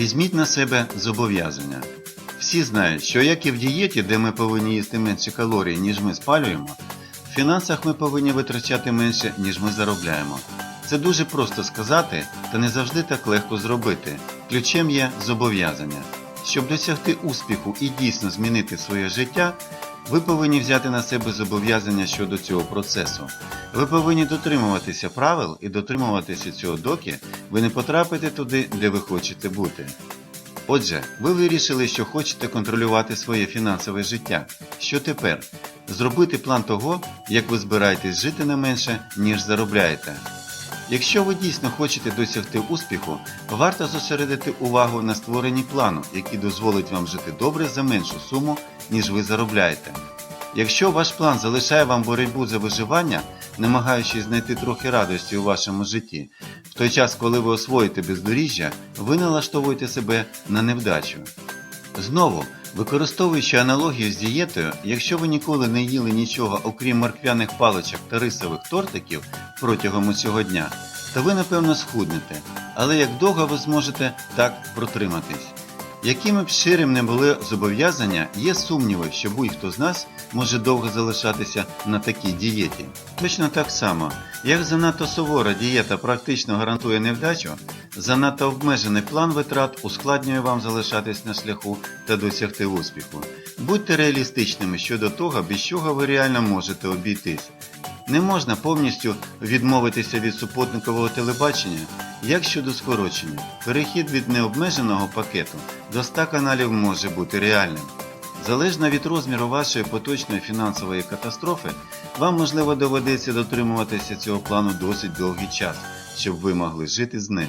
Візьміть на себе зобов'язання. Всі знають, що як і в дієті, де ми повинні їсти менше калорій, ніж ми спалюємо, в фінансах ми повинні витрачати менше, ніж ми заробляємо. Це дуже просто сказати, та не завжди так легко зробити. Ключем є зобов'язання. Щоб досягти успіху і дійсно змінити своє життя, ви повинні взяти на себе зобов'язання щодо цього процесу. Ви повинні дотримуватися правил і дотримуватися цього доки ви не потрапите туди, де ви хочете бути. Отже, ви вирішили, що хочете контролювати своє фінансове життя. Що тепер? Зробити план того, як ви збираєтесь жити не менше, ніж заробляєте. Якщо ви дійсно хочете досягти успіху, варто зосередити увагу на створенні плану, який дозволить вам жити добре за меншу суму, ніж ви заробляєте. Якщо ваш план залишає вам боротьбу за виживання, намагаючись знайти трохи радості у вашому житті, в той час, коли ви освоїте бездоріжжя, ви налаштовуєте себе на невдачу. Знову, використовуючи аналогію з дієтою, якщо ви ніколи не їли нічого окрім морквяних паличок та рисових тортиків протягом усього дня, то ви напевно схуднете. Але як довго ви зможете так протриматись? Якими б ширим не були зобов'язання, є сумніви, що будь-хто з нас може довго залишатися на такій дієті. Точно так само, як занадто сувора дієта практично гарантує невдачу, занадто обмежений план витрат ускладнює вам залишатись на шляху та досягти успіху. Будьте реалістичними щодо того, без чого ви реально можете обійтись. Не можна повністю відмовитися від супутникового телебачення, як щодо скорочення. Перехід від необмеженого пакету до 100 каналів може бути реальним. Залежно від розміру вашої поточної фінансової катастрофи, вам можливо доведеться дотримуватися цього плану досить довгий час, щоб ви могли жити з ним.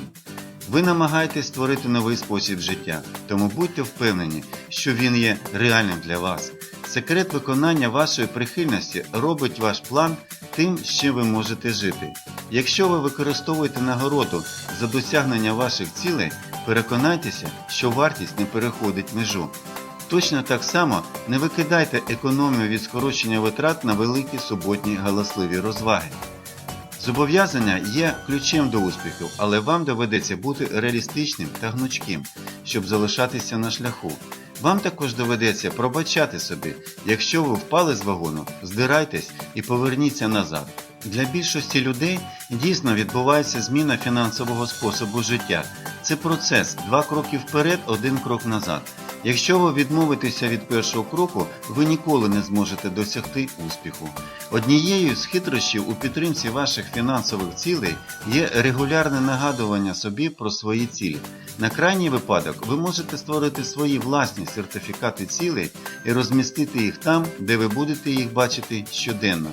Ви намагаєтесь створити новий спосіб життя, тому будьте впевнені, що він є реальним для вас. Секрет виконання вашої прихильності робить ваш план тим, з чим ви можете жити. Якщо ви використовуєте нагороду за досягнення ваших цілей, переконайтеся, що вартість не переходить межу. Точно так само не викидайте економію від скорочення витрат на великі суботні галасливі розваги. Зобов'язання є ключем до успіху, але вам доведеться бути реалістичним та гнучким, щоб залишатися на шляху. Вам також доведеться пробачати собі, якщо ви впали з вагону, здирайтесь і поверніться назад. Для більшості людей дійсно відбувається зміна фінансового способу життя. Це процес два кроки вперед, один крок назад. Якщо ви відмовитеся від першого кроку, ви ніколи не зможете досягти успіху. Однією з хитрощів у підтримці ваших фінансових цілей є регулярне нагадування собі про свої цілі. На крайній випадок ви можете створити свої власні сертифікати цілей і розмістити їх там, де ви будете їх бачити щоденно.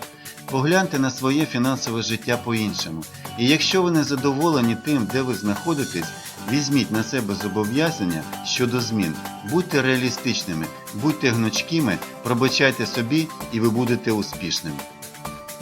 Погляньте на своє фінансове життя по-іншому. І якщо ви не задоволені тим, де ви знаходитесь, візьміть на себе зобов'язання щодо змін. Будьте реалістичними, будьте гнучкими, пробачайте собі і ви будете успішними.